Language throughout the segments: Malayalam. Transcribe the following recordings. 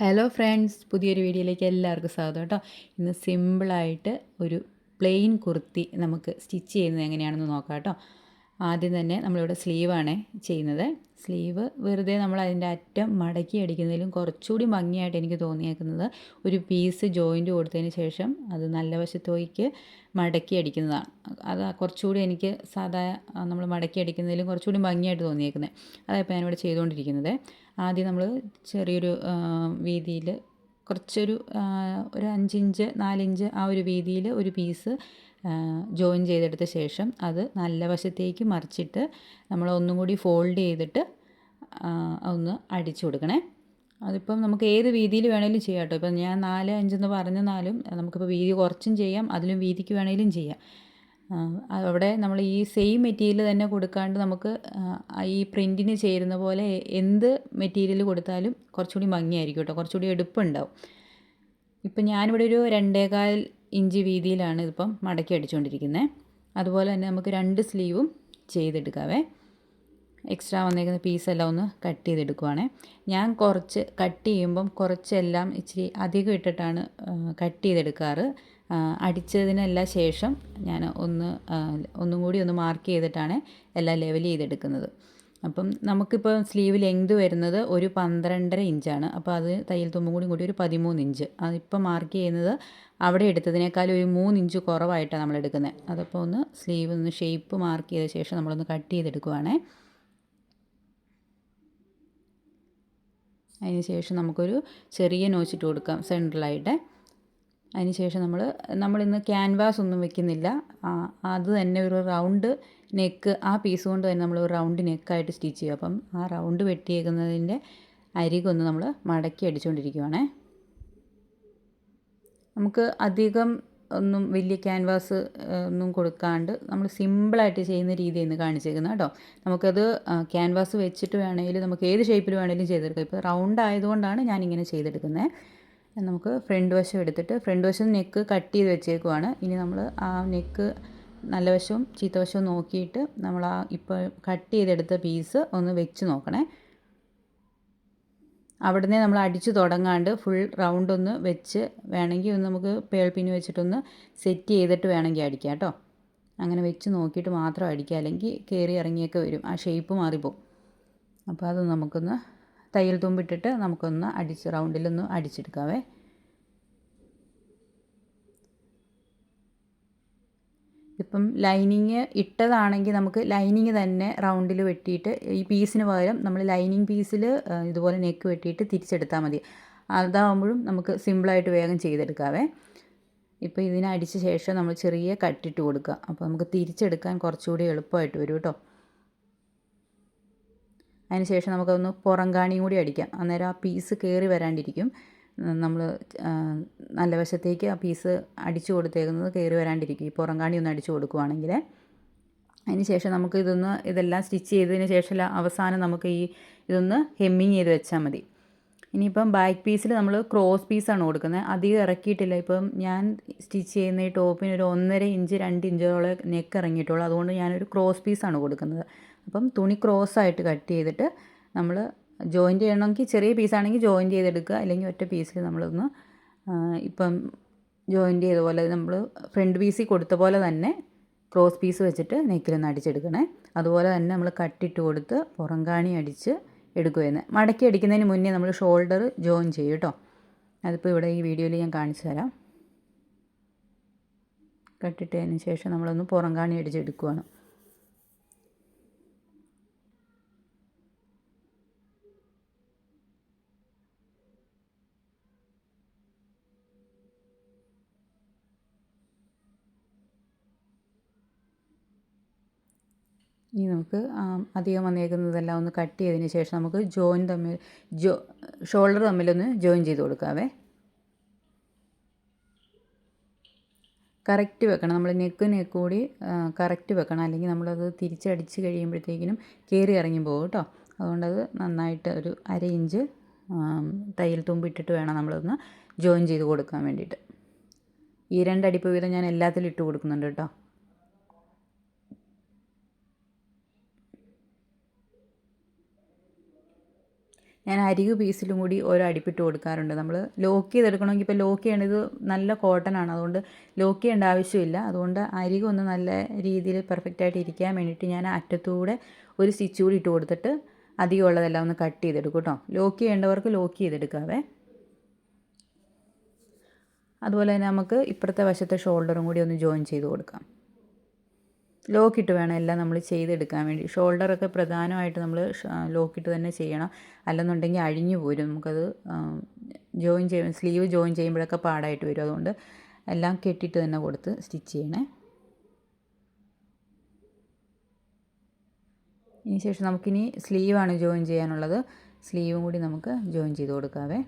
ഹലോ ഫ്രണ്ട്സ് പുതിയൊരു വീഡിയോയിലേക്ക് എല്ലാവർക്കും സ്വാഗതം കേട്ടോ. ഇന്ന് സിമ്പിളായിട്ട് ഒരു പ്ലെയിൻ കുർത്തി നമുക്ക് സ്റ്റിച്ച് ചെയ്യുന്നത് എങ്ങനെയാണെന്ന് നോക്കാം കേട്ടോ. ആദ്യം തന്നെ നമ്മളിവിടെ സ്ലീവാണ് ചെയ്യുന്നത്. സ്ലീവ് വെറുതെ നമ്മൾ അതിന്റെ അറ്റം മടക്കി അടിക്കുന്നതിലും കുറച്ചുകൂടി ഭംഗിയായിട്ട് എനിക്ക് തോന്നിയേക്കുന്നത് ഒരു പീസ് ജോയിന്റ് കൊടുത്തതിന് ശേഷം അത് നല്ല വശത്തേക്ക് മടക്കി അടിക്കുന്നതാണ്. അത് കുറച്ചുകൂടി എനിക്ക് സാധാ നമ്മൾ മടക്കി അടിക്കുന്നതിലും കുറച്ചുകൂടി ഭംഗിയായിട്ട് തോന്നിയേക്കുന്നത്. അതായപ്പോൾ ഞാനിവിടെ ചെയ്തുകൊണ്ടിരിക്കുന്നത്. ആദ്യം നമ്മൾ ചെറിയൊരു വീതിയിൽ കുറച്ചൊരു ഒരു അഞ്ചിഞ്ച് നാലിഞ്ച് ആ ഒരു വീതിയിൽ ഒരു പീസ് ജോയിൻ ചെയ്തെടുത്ത ശേഷം അത് നല്ല വശത്തേക്ക് മറിച്ചിട്ട് നമ്മൾ ഒന്നും കൂടി ഫോൾഡ് ചെയ്തിട്ട് ഒന്ന് അടിച്ചു കൊടുക്കണേ. അതിപ്പം നമുക്ക് ഏത് വീതിയിൽ വേണേലും ചെയ്യാം കേട്ടോ. ഇപ്പം ഞാൻ നാല് അഞ്ചെന്ന് പറഞ്ഞെന്നാലും നമുക്കിപ്പോൾ വീതി കുറച്ചും ചെയ്യാം അതിലും വീതിക്ക് വേണേലും ചെയ്യാം. അവിടെ നമ്മൾ ഈ സെയിം മെറ്റീരിയൽ തന്നെ കൊടുക്കാണ്ട് നമുക്ക് ഈ പ്രിന്റിന് ചേരുന്ന പോലെ എന്ത് മെറ്റീരിയൽ കൊടുത്താലും കുറച്ചുകൂടി ഭംഗിയായിരിക്കും കേട്ടോ. കുറച്ചുകൂടി എടുപ്പുണ്ടാവും. ഇപ്പം ഞാനിവിടെ ഒരു രണ്ടേകാൽ ഇഞ്ച് വീതിയിലാണ് ഇതിപ്പം മടക്കി അടിച്ചുകൊണ്ടിരിക്കുന്നത് അതുപോലെ തന്നെ നമുക്ക് രണ്ട് സ്ലീവും ചെയ്തെടുക്കാവേ. എക്സ്ട്രാ വന്നേക്കുന്ന പീസെല്ലാം ഒന്ന് കട്ട് ചെയ്തെടുക്കുവാണേ. ഞാൻ കുറച്ച് കട്ട് ചെയ്യുമ്പം കുറച്ചെല്ലാം ഇച്ചിരി അധികം ഇട്ടിട്ടാണ് കട്ട് ചെയ്തെടുക്കാറ്. അടിച്ചതിനെല്ലാം ശേഷം ഞാൻ ഒന്ന് ഒന്നും കൂടി ഒന്ന് മാർക്ക് ചെയ്തിട്ടാണ് എല്ലാം ലെവൽ ചെയ്തെടുക്കുന്നത്. അപ്പം നമുക്കിപ്പോൾ സ്ലീവ് ലെങ്ത് വരുന്നത് ഒരു പന്ത്രണ്ടര ഇഞ്ചാണ്. അപ്പോൾ അത് തയ്യൽ തുമ്പും കൂടി കൂടി ഒരു പതിമൂന്ന് ഇഞ്ച്. അതിപ്പോൾ മാർക്ക് ചെയ്യുന്നത് അവിടെ എടുത്തതിനേക്കാൾ ഒരു മൂന്നിഞ്ച് കുറവായിട്ടാണ് നമ്മൾ എടുക്കുന്നത്. അതപ്പോൾ ഒന്ന് സ്ലീവ് ഒന്ന് ഷേപ്പ് മാർക്ക് ചെയ്ത ശേഷം നമ്മളൊന്ന് കട്ട് ചെയ്തെടുക്കുവാണേ. ശേഷം നമുക്കൊരു ചെറിയ നോച്ചിട്ട് കൊടുക്കാം സെൻട്രലായിട്ട്. അതിന് ശേഷം നമ്മൾ നമ്മളിന്ന് ക്യാൻവാസ് ഒന്നും വെക്കുന്നില്ല. അത് തന്നെ ഒരു റൗണ്ട് നെക്ക് ആ പീസ് കൊണ്ട് തന്നെ നമ്മൾ ഒരു റൗണ്ട് നെക്കായിട്ട് സ്റ്റിച്ച് ചെയ്യും അപ്പം ആ റൗണ്ട് വെട്ടിയേക്കുന്നതിന്റെ അരികൊന്ന് നമ്മൾ മടക്കി അടിച്ചുകൊണ്ടിരിക്കുവാണേ നമുക്ക് അധികം ഒന്നും വലിയ ക്യാൻവാസ് ഒന്നും കൊടുക്കാണ്ട് നമ്മൾ സിമ്പിളായിട്ട് ചെയ്യുന്ന രീതിയാണ് കാണിച്ചേക്കുന്നത് കേട്ടോ. നമുക്കത് ക്യാൻവാസ് വെച്ചിട്ട് വേണമെങ്കിൽ നമുക്ക് ഏത് ഷേപ്പിൽ വേണമെങ്കിലും ചെയ്തെടുക്കാം. ഇപ്പോൾ റൗണ്ട് ആയതുകൊണ്ടാണ് ഞാൻ ഞാനിങ്ങനെ ചെയ്തെടുക്കുന്നത് നമുക്ക് ഫ്രണ്ട് വശം എടുത്തിട്ട് ഫ്രണ്ട് വശം നെക്ക് കട്ട് ചെയ്ത് വെച്ചേക്കുവാണ്. ഇനി നമ്മൾ ആ നെക്ക് നല്ല വശവും ചീത്ത വശവും നോക്കിയിട്ട് നമ്മൾ ആ ഇപ്പോൾ കട്ട് ചെയ്തെടുത്ത പീസ് ഒന്ന് വെച്ച് നോക്കണേ. അവിടുന്ന് നമ്മൾ അടിച്ച് തുടങ്ങാണ്ട് ഫുൾ റൗണ്ട് ഒന്ന് വെച്ച് വേണമെങ്കിൽ ഒന്ന് നമുക്ക് പേൾപ്പിന് വെച്ചിട്ടൊന്ന് സെറ്റ് ചെയ്തിട്ട് വേണമെങ്കിൽ അടിക്കാം കേട്ടോ. അങ്ങനെ വെച്ച് നോക്കിയിട്ട് മാത്രം അടിക്കുക അല്ലെങ്കിൽ കയറി ഇറങ്ങിയൊക്കെ വരും. ആ ഷേപ്പ് മാറിപ്പോവും. അപ്പോൾ അത് നമുക്കൊന്ന് തയ്യൽ തുമ്പിട്ടിട്ട് നമുക്കൊന്ന് അടിച്ച് റൗണ്ടിലൊന്ന് അടിച്ചെടുക്കാവേ. ഇപ്പം ലൈനിങ് ഇട്ടതാണെങ്കിൽ നമുക്ക് ലൈനിങ് തന്നെ റൗണ്ടിൽ വെട്ടിയിട്ട് ഈ പീസിന് പകരം നമ്മൾ ലൈനിങ് പീസിൽ ഇതുപോലെ നെക്ക് വെട്ടിയിട്ട് തിരിച്ചെടുത്താൽ മതി. അതാവുമ്പോഴും നമുക്ക് സിമ്പിളായിട്ട് വേഗം ചെയ്തെടുക്കാവേ. ഇപ്പോൾ ഇതിനെ അടിച്ച ശേഷം നമ്മൾ ചെറിയ കട്ടിട്ട് കൊടുക്കുക. അപ്പോൾ നമുക്ക് തിരിച്ചെടുക്കാൻ കുറച്ചുകൂടി എളുപ്പമായിട്ട് വരും കേട്ടോ. അതിന് ശേഷം നമുക്കൊന്ന് പുറം കാണിയും കൂടി അടിക്കാം. അന്നേരം ആ പീസ് കയറി വരാണ്ടിരിക്കും. നമ്മൾ നല്ല വശത്തേക്ക് ആ പീസ് അടിച്ചു കൊടുത്തേക്കുന്നത് കയറി വരാണ്ടിരിക്കും. ഈ പുറം കാണി ഒന്ന് അടിച്ചു കൊടുക്കുവാണെങ്കിൽ അതിന് ശേഷം നമുക്ക് ഇതൊന്ന് ഇതെല്ലാം സ്റ്റിച്ച് ചെയ്തതിന് ശേഷം അവസാനം നമുക്ക് ഈ ഇതൊന്ന് ഹെമ്മിങ് ചെയ്ത് വെച്ചാൽ മതി. ഇനിയിപ്പം ബാക്ക് പീസിൽ നമ്മൾ ക്രോസ് പീസാണ് കൊടുക്കുന്നത്. അധികം ഇറക്കിയിട്ടില്ല. ഇപ്പം ഞാൻ സ്റ്റിച്ച് ചെയ്യുന്ന ഈ ടോപ്പിന് ഒരു ഒന്നര ഇഞ്ച് രണ്ട് ഇഞ്ചോളം നെക്ക് ഇറങ്ങിയിട്ടുള്ളൂ. അതുകൊണ്ട് ഞാനൊരു ക്രോസ് പീസാണ് കൊടുക്കുന്നത്. അപ്പം തുണി ക്രോസ് ആയിട്ട് കട്ട് ചെയ്തിട്ട് നമ്മൾ ജോയിന്റ് ചെയ്യണമെങ്കിൽ ചെറിയ പീസാണെങ്കിൽ ജോയിന്റ് ചെയ്തെടുക്കുക. അല്ലെങ്കിൽ ഒറ്റ പീസിൽ നമ്മളൊന്ന് ഇപ്പം ജോയിന്റ് ചെയ്ത പോലെ നമ്മൾ ഫ്രണ്ട് പീസിൽ കൊടുത്ത പോലെ തന്നെ ക്രോസ് പീസ് വെച്ചിട്ട് നെക്കിലൊന്ന് അടിച്ചെടുക്കണേ. അതുപോലെ തന്നെ നമ്മൾ കട്ടിട്ട് കൊടുത്ത് പുറംകാണി അടിച്ച് എടുക്കുകയെന്ന് മടക്കി അടിക്കുന്നതിന് മുന്നേ നമ്മൾ ഷോൾഡർ ജോയിൻ ചെയ്യും കേട്ടോ. അതിപ്പോൾ ഇവിടെ ഈ വീഡിയോയിൽ ഞാൻ കാണിച്ചു തരാം. കട്ടിട്ടതിന് ശേഷം നമ്മളൊന്ന് പുറംകാണി അടിച്ചെടുക്കുവാണ്. ഇനി നമുക്ക് അധികം വന്നേക്കുന്നതെല്ലാം ഒന്ന് കട്ട് ചെയ്തതിന് ശേഷം നമുക്ക് ജോയിൻ തമ്മിൽ ജോ ഷോൾഡർ തമ്മിലൊന്ന് ജോയിൻ ചെയ്ത് കൊടുക്കാവേ. കറക്റ്റ് വെക്കണം. നമ്മൾ നെക്ക് നെക്ക് കൂടി കറക്റ്റ് വെക്കണം. അല്ലെങ്കിൽ നമ്മളത് തിരിച്ചടിച്ച് കഴിയുമ്പോഴത്തേക്കിനും കയറി ഇറങ്ങി പോകും കേട്ടോ. അതുകൊണ്ടത് നന്നായിട്ട് ഒരു അര ഇഞ്ച് തയ്യൽ തുമ്പിട്ടിട്ട് വേണം നമ്മളൊന്ന് ജോയിൻ ചെയ്ത് കൊടുക്കാൻ വേണ്ടിയിട്ട്. ഈ രണ്ടടിപ്പ് വീതം ഞാൻ എല്ലാത്തിലും ഇട്ട് കൊടുക്കുന്നുണ്ട് കേട്ടോ. ഞാൻ അരികു പീസിലും കൂടി ഓരോ അടിപ്പിട്ട് കൊടുക്കാറുണ്ട്. നമ്മൾ ലോക്ക് ചെയ്തെടുക്കണമെങ്കിൽ ഇപ്പോൾ ലോക്ക് ചെയ്യേണ്ടത് നല്ല കോട്ടൺ ആണ്. അതുകൊണ്ട് ലോക്ക് ചെയ്യേണ്ട ആവശ്യമില്ല. അതുകൊണ്ട് അരികൊന്ന് നല്ല രീതിയിൽ പെർഫെക്റ്റ് ആയിട്ട് ഇരിക്കാൻ വേണ്ടിയിട്ട് ഞാൻ അറ്റത്തൂടെ ഒരു സ്റ്റിച്ച് കൂടി ഇട്ട് കൊടുത്തിട്ട് അധികം ഉള്ളതെല്ലാം ഒന്ന് കട്ട് ചെയ്തെടുക്കും കേട്ടോ. ലോക്ക് ചെയ്യേണ്ടവർക്ക് ലോക്ക് ചെയ്തെടുക്കാവേ. അതുപോലെ തന്നെ നമുക്ക് ഇപ്പുറത്തെ വശത്തെ ഷോൾഡറും കൂടി ഒന്ന് ജോയിൻ ചെയ്ത് കൊടുക്കാം. ലോക്കിട്ട് വേണം എല്ലാം നമ്മൾ ചെയ്തെടുക്കാൻ വേണ്ടി. ഷോൾഡറൊക്കെ പ്രധാനമായിട്ട് നമ്മൾ ലോക്കിട്ട് തന്നെ ചെയ്യണം. അല്ലെന്നുണ്ടെങ്കിൽ അഴിഞ്ഞു പോരും. നമുക്കത് ജോയിൻ ചെയ്യും സ്ലീവ് ജോയിൻ ചെയ്യുമ്പോഴൊക്കെ പാടായിട്ട് വരും. അതുകൊണ്ട് എല്ലാം കെട്ടിയിട്ട് തന്നെ കൊടുത്ത് സ്റ്റിച്ച് ചെയ്യണേ. ഇനി ശേഷം നമുക്കിനി സ്ലീവാണ് ജോയിൻ ചെയ്യാനുള്ളത്. സ്ലീവും കൂടി നമുക്ക് ജോയിൻ ചെയ്ത് കൊടുക്കാവേ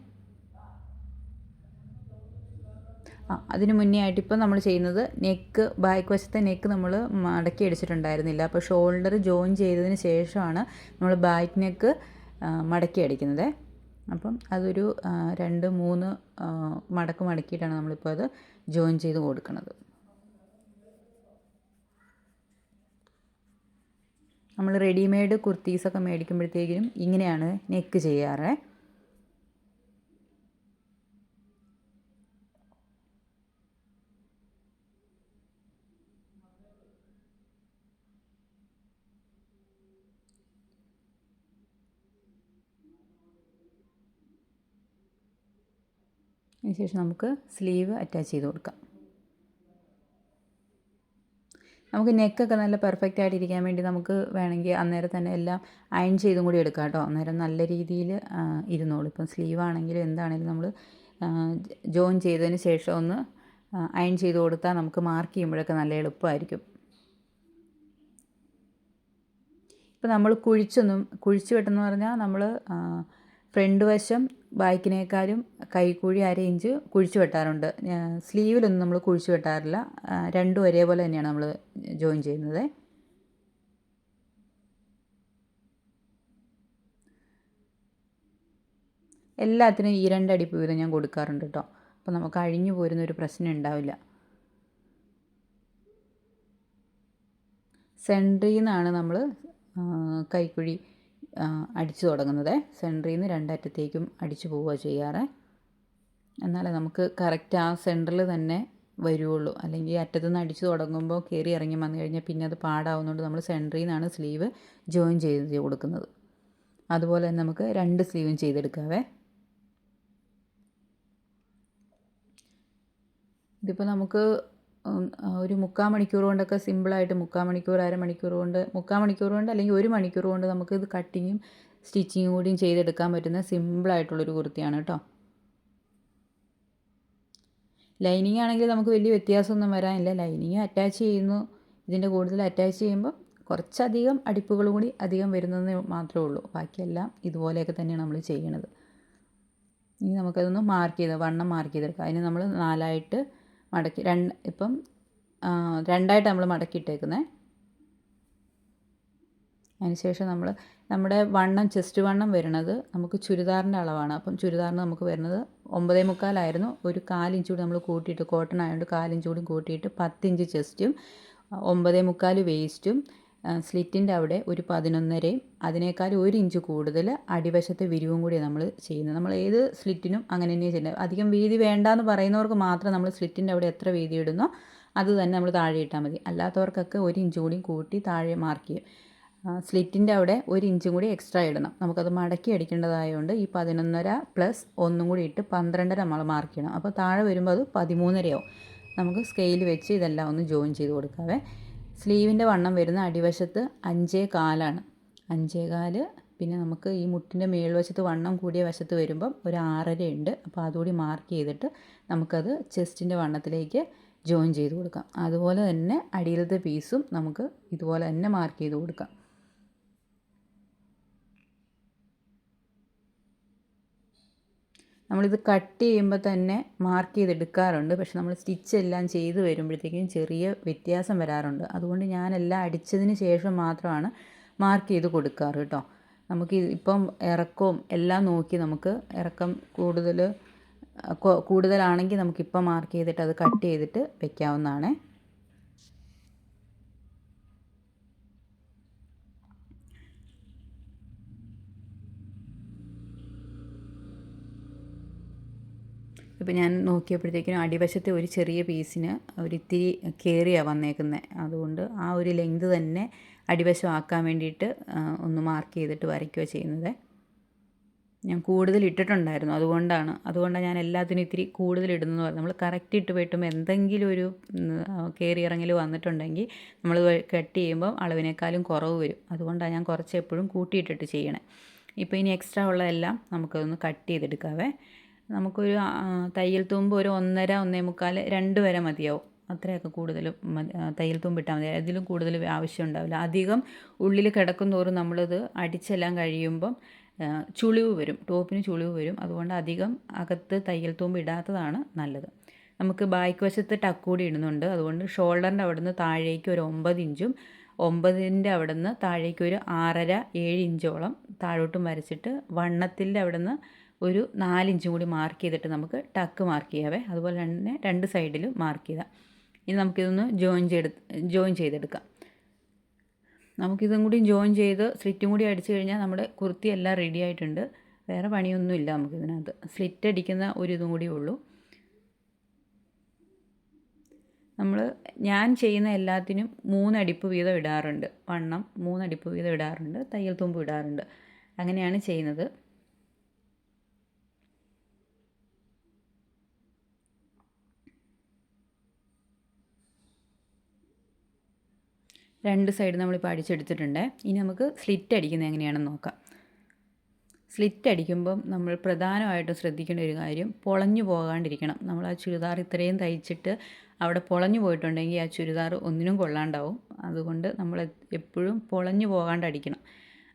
ആ അതിന് മുന്നേ ആയിട്ട് ഇപ്പോൾ നമ്മൾ ചെയ്യുന്നത് നെക്ക് ബാക്ക് വശത്തെ നെക്ക് നമ്മൾ മടക്കി അടിച്ചിട്ടുണ്ടായിരുന്നില്ല. അപ്പോൾ ഷോൾഡർ ജോയിൻ ചെയ്തതിന് ശേഷമാണ് നമ്മൾ ബാക്ക് നെക്ക് മടക്കി അടിക്കുന്നത്. അപ്പം അതൊരു രണ്ട് മൂന്ന് മടക്ക് മടക്കിയിട്ടാണ് നമ്മളിപ്പോൾ അത് ജോയിൻ ചെയ്ത് കൊടുക്കുന്നത്. നമ്മൾ റെഡിമെയ്ഡ് കുർത്തീസൊക്കെ മേടിക്കുമ്പോഴത്തേക്കിനും ഇങ്ങനെയാണ് നെക്ക് ചെയ്യാറ്. അതിനുശേഷം നമുക്ക് സ്ലീവ് അറ്റാച്ച് ചെയ്ത് കൊടുക്കാം. നമുക്ക് നെക്കൊക്കെ നല്ല പെർഫെക്റ്റ് ആയിട്ട് ഇരിക്കാൻ വേണ്ടി നമുക്ക് വേണമെങ്കിൽ അന്നേരം തന്നെ എല്ലാം അയൺ ചെയ്തും കൂടി എടുക്കാം കേട്ടോ. അന്നേരം നല്ല രീതിയിൽ ഇരുന്നോളൂ. ഇപ്പം സ്ലീവ് ആണെങ്കിലും എന്താണെങ്കിലും നമ്മൾ ജോയിൻ ചെയ്തതിന് ശേഷം ഒന്ന് അയൺ ചെയ്ത് കൊടുത്താൽ നമുക്ക് മാർക്ക് ചെയ്യുമ്പോഴൊക്കെ നല്ല എളുപ്പമായിരിക്കും. ഇപ്പം നമ്മൾ കുഴിച്ചൊന്നും കുഴിച്ച് വെട്ടെന്ന് പറഞ്ഞാൽ നമ്മൾ ഫ്രണ്ട് വശം ബാക്കിനേക്കാളും കൈക്കുഴി അര ഇഞ്ച് കുഴിച്ചു വെട്ടാറുണ്ട്. സ്ലീവിലൊന്നും നമ്മൾ കുഴിച്ചു വെട്ടാറില്ല. രണ്ടും ഒരേപോലെ തന്നെയാണ് നമ്മൾ ജോയിൻ ചെയ്യുന്നത്. എല്ലാത്തിനും ഈ രണ്ടടിപ്പ് വീതം ഞാൻ കൊടുക്കാറുണ്ട് കേട്ടോ അപ്പോൾ നമുക്ക് അഴിഞ്ഞു പോരുന്ന ഒരു പ്രശ്നം ഉണ്ടാവില്ല. സെൻട്രിൽ നിന്നാണ് നമ്മൾ കൈക്കുഴി അടിച്ചു തുടങ്ങുന്നത്. സെന്ററിൽ നിന്ന് രണ്ടറ്റത്തേക്കും അടിച്ചു പോവുക ചെയ്യാറ്. എന്നാലേ നമുക്ക് കറക്റ്റ് ആ സെന്ററിൽ തന്നെ വരുള്ളൂ അല്ലെങ്കിൽ അറ്റത്തു നിന്ന് അടിച്ചു തുടങ്ങുമ്പോൾ കയറി ഇറങ്ങി വന്നു കഴിഞ്ഞാൽ പിന്നെ അത് പാടാവുന്നതുകൊണ്ട് നമ്മൾ സെന്ററിൽ നിന്നാണ് സ്ലീവ് ജോയിൻ ചെയ്ത് കൊടുക്കുന്നത്. അതുപോലെ തന്നെ നമുക്ക് രണ്ട് സ്ലീവും ചെയ്തെടുക്കാവേ. ഇതിപ്പോൾ നമുക്ക് ഒരു മുക്കാൽ മണിക്കൂർ കൊണ്ടൊക്കെ സിമ്പിളായിട്ട് മുക്കാൽ മണിക്കൂർ അരമണിക്കൂർ കൊണ്ട് മുക്കാൽ മണിക്കൂർ കൊണ്ട് അല്ലെങ്കിൽ ഒരു മണിക്കൂർ കൊണ്ട് നമുക്ക് ഇത് കട്ടിങ്ങും സ്റ്റിച്ചിങ്ങും കൂടിയും ചെയ്തെടുക്കാൻ പറ്റുന്ന സിമ്പിളായിട്ടുള്ളൊരു കുർത്തിയാണ് കേട്ടോ. ലൈനിങ് ആണെങ്കിൽ നമുക്ക് വലിയ വ്യത്യാസമൊന്നും വരാനില്ല. ലൈനിങ് അറ്റാച്ച് ചെയ്യുന്നു. ഇതിന്റെ കൂടുതൽ അറ്റാച്ച് ചെയ്യുമ്പോൾ കുറച്ചധികം അടിപ്പുകൾ കൂടി അധികം വരുന്നതെന്ന് മാത്രമേ ഉള്ളൂ. ബാക്കിയെല്ലാം ഇതുപോലെയൊക്കെ തന്നെയാണ് നമ്മൾ ചെയ്യണത്. ഇനി നമുക്കതൊന്ന് മാർക്ക് ചെയ്ത് വണ്ണം മാർക്ക് ചെയ്തെടുക്കാം. അതിന് നമ്മൾ നാലായിട്ട് മടക്കി രണ്ട് ഇപ്പം രണ്ടായിട്ട് നമ്മൾ മടക്കിയിട്ടേക്കുന്നത് അതിനുശേഷം നമ്മൾ നമ്മുടെ വണ്ണം ചെസ്റ്റ് വണ്ണം വരുന്നത് നമുക്ക് ചുരിദാറിന്റെ അളവാണ്. അപ്പം ചുരിദാറിന് നമുക്ക് വരുന്നത് ഒമ്പതേ മുക്കാലായിരുന്നു. ഒരു കാലിഞ്ച് കൂടി നമ്മൾ കൂട്ടിയിട്ട് കോട്ടൺ ആയതുകൊണ്ട് കാലിഞ്ച് കൂടി കൂട്ടിയിട്ട് പത്തിഞ്ച് ചെസ്റ്റും ഒമ്പതേ മുക്കാൽ വേസ്റ്റും സ്ലിറ്റിന്റെ അവിടെ ഒരു പതിനൊന്നരയും അതിനേക്കാൾ ഒരു ഇഞ്ച് കൂടുതൽ അടിവശത്തെ വിരിവും കൂടി നമ്മൾ ചെയ്യുന്നത്. നമ്മൾ ഏത് സ്ലിറ്റിനും അങ്ങനെ തന്നെ ചെയ്യുന്നത്. അധികം വീതി വേണ്ട എന്ന് പറയുന്നവർക്ക് മാത്രം നമ്മൾ സ്ലിറ്റിന്റെ അവിടെ എത്ര വീതി ഇടുന്നോ അത് തന്നെ നമ്മൾ താഴെ ഇട്ടാൽ മതി. അല്ലാത്തവർക്കൊക്കെ ഒരു ഇഞ്ച് കൂടി കൂട്ടി താഴെ മാർക്ക് ചെയ്യും. സ്ലിറ്റിന്റെ അവിടെ ഒരു ഇഞ്ചും കൂടി എക്സ്ട്രാ ഇടണം. നമുക്കത് മടക്കി അടിക്കേണ്ടതായതുകൊണ്ട് ഈ പതിനൊന്നര പ്ലസ് ഒന്നും കൂടി ഇട്ട് പന്ത്രണ്ടര നമ്മൾ മാർക്ക് ചെയ്യണം. അപ്പോൾ താഴെ വരുമ്പോൾ അത് പതിമൂന്നരയാവും. നമുക്ക് സ്കെയിൽ വെച്ച് ഇതെല്ലാം ഒന്ന് ജോയിൻ ചെയ്ത് കൊടുക്കാവേ. സ്ലീവിന്റെ വണ്ണം വരുന്ന അടിവശത്ത് അഞ്ചേ കാലാണ്. അഞ്ചേ കാൽ പിന്നെ നമുക്ക് ഈ മുട്ടിന്റെ മേൽവശത്ത് വണ്ണം കൂടിയ വശത്ത് വരുമ്പം ഒരു ആറര ഉണ്ട്. അപ്പോൾ അതുകൂടി മാർക്ക് ചെയ്തിട്ട് നമുക്കത് ചെസ്റ്റിന്റെ വണ്ണത്തിലേക്ക് ജോയിൻ ചെയ്ത് കൊടുക്കാം. അതുപോലെ തന്നെ അടിയിലത്തെ പീസും നമുക്ക് ഇതുപോലെ തന്നെ മാർക്ക് ചെയ്ത് കൊടുക്കാം. നമ്മളിത് കട്ട് ചെയ്യുമ്പോൾ തന്നെ മാർക്ക് ചെയ്തെടുക്കാറുണ്ട്. പക്ഷെ നമ്മൾ സ്റ്റിച്ച് എല്ലാം ചെയ്ത് വരുമ്പോഴത്തേക്കും ചെറിയ വ്യത്യാസം വരാറുണ്ട്. അതുകൊണ്ട് ഞാനെല്ലാം അടിച്ചതിന് ശേഷം മാത്രമാണ് മാർക്ക് ചെയ്ത് കൊടുക്കാറ് കേട്ടോ. നമുക്ക് ഇപ്പം ഇറക്കവും എല്ലാം നോക്കി നമുക്ക് ഇറക്കം കൂടുതൽ കൂടുതലാണെങ്കിൽ നമുക്കിപ്പം മാർക്ക് ചെയ്തിട്ട് അത് കട്ട് ചെയ്തിട്ട് വെക്കാവുന്നതാണ്. ഇപ്പം ഞാൻ നോക്കിയപ്പോഴത്തേക്കിനും അടിവശത്തെ ഒരു ചെറിയ പീസിന് ഒരിത്തിരി കയറിയാണ് വന്നേക്കുന്നത് അതുകൊണ്ട് ആ ഒരു ലെങ്ത് തന്നെ അടിവശം ആക്കാൻ വേണ്ടിയിട്ട് ഒന്ന് മാർക്ക് ചെയ്തിട്ട് വരയ്ക്കുകയോ ചെയ്യുന്നത്. ഞാൻ കൂടുതൽ ഇട്ടിട്ടുണ്ടായിരുന്നു അതുകൊണ്ടാണ്. അതുകൊണ്ടാണ് ഞാൻ എല്ലാത്തിനും ഇത്തിരി കൂടുതൽ ഇടുന്നത് നമ്മൾ കറക്റ്റ് ഇട്ട് വെട്ടുമ്പോൾ എന്തെങ്കിലും ഒരു കയറി ഇറങ്ങൽ വന്നിട്ടുണ്ടെങ്കിൽ നമ്മൾ കട്ട് ചെയ്യുമ്പോൾ അളവിനേക്കാളും കുറവ് വരും. അതുകൊണ്ടാണ് ഞാൻ കുറച്ച് എപ്പോഴും കൂട്ടിയിട്ടിട്ട് ചെയ്യണേ. ഇപ്പോൾ ഇനി എക്സ്ട്രാ ഉള്ളതെല്ലാം നമുക്കതൊന്ന് കട്ട് ചെയ്തെടുക്കാവേ. നമുക്കൊരു തയ്യൽ തുമ്പ് ഒരു ഒന്നര ഒന്നേ മുക്കാൽ രണ്ട് വരെ മതിയാവും. അത്രയൊക്കെ കൂടുതൽ തയ്യൽ തുമ്പ് ഇട്ടാൽ മതി. അതിലും കൂടുതൽ ആവശ്യം ഉണ്ടാവില്ല. അധികം ഉള്ളിൽ കിടക്കും തോറും നമ്മളിത് അടിച്ചെല്ലാം കഴിയുമ്പം ചുളിവ് വരും. ടോപ്പിന് ചുളിവ് വരും. അതുകൊണ്ട് അധികം അകത്ത് തയ്യൽ തുമ്പ് ഇടാത്തതാണ് നല്ലത്. നമുക്ക് ബാക്ക് വശത്ത് ടക്ക് കൂടി ഇടുന്നുണ്ട്. അതുകൊണ്ട് ഷോൾഡറിന്റെ അവിടുന്ന് താഴേക്ക് ഒരു ഒമ്പത് ഇഞ്ചും ഒമ്പതിന്റെ അവിടുന്ന് താഴേക്ക് ഒരു ആറര ഏഴ് ഇഞ്ചോളം താഴോട്ടും വരച്ചിട്ട് വണ്ണത്തിന്റെ അവിടുന്ന് ഒരു നാലിഞ്ചും കൂടി മാർക്ക് ചെയ്തിട്ട് നമുക്ക് ടക്ക് മാർക്ക് ചെയ്യാവേ. അതുപോലെ തന്നെ രണ്ട് സൈഡിലും മാർക്ക് ചെയ്താൽ ഇനി നമുക്കിതൊന്ന് ജോയിൻ ചെയ്ത് ജോയിൻ ചെയ്തെടുക്കാം. നമുക്കിതും കൂടി ജോയിൻ ചെയ്ത് സ്ലിറ്റും കൂടി അടിച്ചു കഴിഞ്ഞാൽ നമ്മുടെ കുർത്തി എല്ലാം റെഡി ആയിട്ടുണ്ട്. വേറെ പണിയൊന്നുമില്ല നമുക്കിതിനകത്ത് സ്ലിറ്റ് അടിക്കുന്ന ഒരു ഇതും കൂടി ഉള്ളൂ. നമ്മൾ ഞാൻ ചെയ്യുന്ന എല്ലാത്തിനും മൂന്നടിപ്പ് വീതം ഇടാറുണ്ട്. വണ്ണം മൂന്നടിപ്പ് വീതം ഇടാറുണ്ട്. തയ്യൽ തുമ്പ് ഇടാറുണ്ട്. അങ്ങനെയാണ് ചെയ്യുന്നത്. രണ്ട് സൈഡ് നമ്മളിപ്പോൾ അടിച്ചെടുത്തിട്ടുണ്ട്. ഇനി നമുക്ക് സ്ലിറ്റ് അടിക്കുന്നത് എങ്ങനെയാണെന്ന് നോക്കാം. സ്ലിറ്റ് അടിക്കുമ്പം നമ്മൾ പ്രധാനമായിട്ടും ശ്രദ്ധിക്കേണ്ട ഒരു കാര്യം പൊളഞ്ഞു പോകാണ്ടിരിക്കണം. നമ്മൾ ആ ചുരിദാർ ഇത്രയും തയ്ച്ചിട്ട് അവിടെ പൊളഞ്ഞു പോയിട്ടുണ്ടെങ്കിൽ ആ ചുരിദാർ ഒന്നിനും കൊള്ളാണ്ടാവും. അതുകൊണ്ട് നമ്മൾ എപ്പോഴും പൊളഞ്ഞു പോകാണ്ടടിക്കണം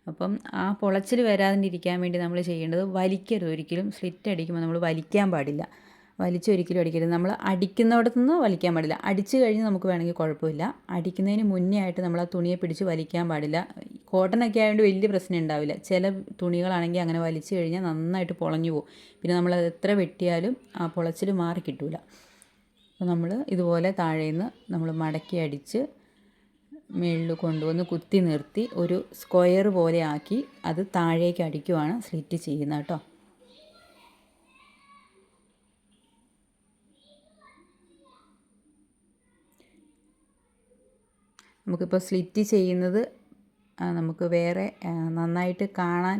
അപ്പം ആ പൊളച്ചിൽ വരാതിരിക്കാൻ വേണ്ടി നമ്മൾ ചെയ്യേണ്ടത് വലിക്കരുത്. ഒരിക്കലും സ്ലിറ്റ് അടിക്കുമ്പോൾ നമ്മൾ വലിക്കാൻ പാടില്ല. വലിച്ചൊരിക്കലും അടിക്കരുത്. നമ്മൾ അടിക്കുന്നിടത്തു നിന്ന് വലിക്കാൻ പാടില്ല. അടിച്ചു കഴിഞ്ഞ് നമുക്ക് വേണമെങ്കിൽ കുഴപ്പമില്ല. അടിക്കുന്നതിന് മുന്നേ ആയിട്ട് നമ്മൾ ആ തുണിയെ പിടിച്ച് വലിക്കാൻ പാടില്ല. കോട്ടനൊക്കെ ആയതുകൊണ്ട് വലിയ പ്രശ്നം ഉണ്ടാവില്ല. ചില തുണികളാണെങ്കിൽ അങ്ങനെ വലിച്ചു കഴിഞ്ഞാൽ നന്നായിട്ട് പൊളഞ്ഞു പോകും. പിന്നെ നമ്മൾ എത്ര വെട്ടിയാലും ആ പൊളച്ചിൽ മാറി കിട്ടില്ല അപ്പോൾ നമ്മൾ ഇതുപോലെ താഴേന്ന് നമ്മൾ മടക്കി അടിച്ച് മേളിൽ കൊണ്ടുവന്ന് കുത്തി നിർത്തി ഒരു സ്ക്വയർ പോലെ ആക്കി അത് താഴേക്ക് അടിക്കുവാണ് സ്ലിറ്റ് ചെയ്യുന്നത് കേട്ടോ. നമുക്കിപ്പോൾ സ്ലിറ്റ് ചെയ്യുന്നത് നമുക്ക് വേറെ നന്നായിട്ട് കാണാൻ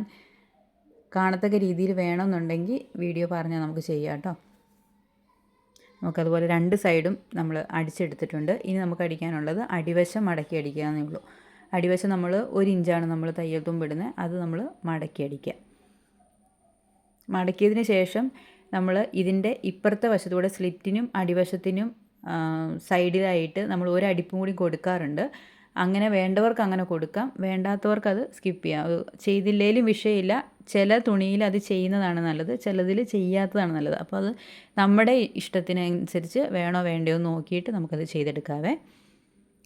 കാണത്തക്ക രീതിയിൽ വേണമെന്നുണ്ടെങ്കിൽ വീഡിയോ പറഞ്ഞാൽ നമുക്ക് ചെയ്യാം കേട്ടോ. നമുക്കതുപോലെ രണ്ട് സൈഡും നമ്മൾ അടിച്ചെടുത്തിട്ടുണ്ട്. ഇനി നമുക്ക് അടിക്കാനുള്ളത് അടിവശം മടക്കി അടിക്കുക എന്നേ ഉള്ളൂ. അടിവശം നമ്മൾ ഒരു ഇഞ്ചാണ് നമ്മൾ തയ്യൽ തുമ്പിടുന്നത് അത് നമ്മൾ മടക്കി അടിക്കുക. മടക്കിയതിന് ശേഷം നമ്മൾ ഇതിന്റെ ഇപ്പുറത്തെ വശത്തൂടെ സ്ലിറ്റിനും അടിവശത്തിനും സൈഡിലായിട്ട് നമ്മൾ ഒരു അടിപ്പും കൂടി കൊടുക്കാറുണ്ട്. അങ്ങനെ വേണ്ടവർക്ക് അങ്ങനെ കൊടുക്കാം. വേണ്ടാത്തവർക്ക് അത് സ്കിപ്പ് ചെയ്യാം. ചെയ്തില്ലേലും വിഷയമില്ല. ചില തുണിയിൽ അത് ചെയ്യുന്നതാണ് നല്ലത്. ചിലതിൽ ചെയ്യാത്തതാണ് നല്ലത്. അപ്പോൾ അത് നമ്മുടെ ഇഷ്ടത്തിനനുസരിച്ച് വേണോ വേണ്ടയോ നോക്കിയിട്ട് നമുക്കത് ചെയ്തെടുക്കാവേ.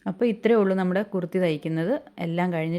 അപ്പോൾ ഇത്രയേ ഉള്ളൂ നമ്മുടെ കുർത്തി തയ്ക്കുന്നത്. എല്ലാം കഴിഞ്ഞ്